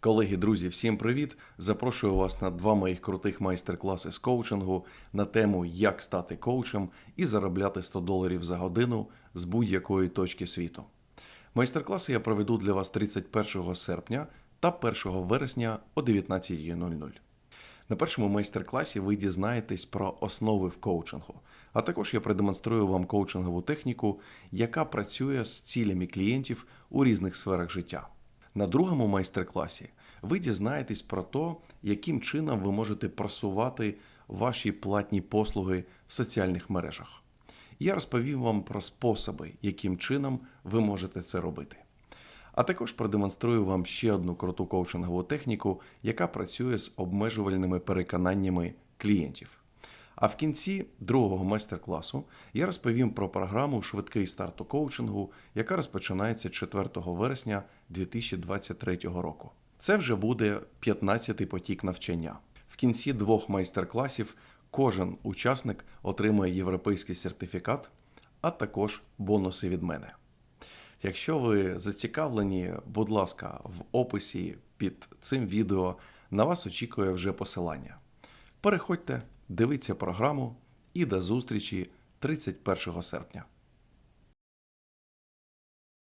Колеги, друзі, всім привіт! Запрошую вас на два моїх крутих майстер-класи з коучингу на тему Як стати коучем і заробляти 100 доларів за годину з будь-якої точки світу. Майстер-класи я проведу для вас 31 серпня та 1 вересня о 19.00. На першому майстер-класі ви дізнаєтесь про основи в коучингу, а також я продемонструю вам коучингову техніку, яка працює з цілями клієнтів у різних сферах життя. На другому майстер-класі ви дізнаєтесь про те, яким чином ви можете просувати ваші платні послуги в соціальних мережах. Я розповім вам про способи, яким чином ви можете це робити. А також продемонструю вам ще одну круту коучингову техніку, яка працює з обмежувальними переконаннями клієнтів. А в кінці другого майстер-класу я розповім про програму Швидкий старт у коучингу, яка розпочинається 4 вересня 2023 року. Це вже буде 15-й потік навчання. В кінці двох майстер-класів кожен учасник отримує європейський сертифікат, а також бонуси від мене. Якщо ви зацікавлені, будь ласка, в описі під цим відео на вас очікує вже посилання. Переходьте, дивіться програму і до зустрічі 31 серпня.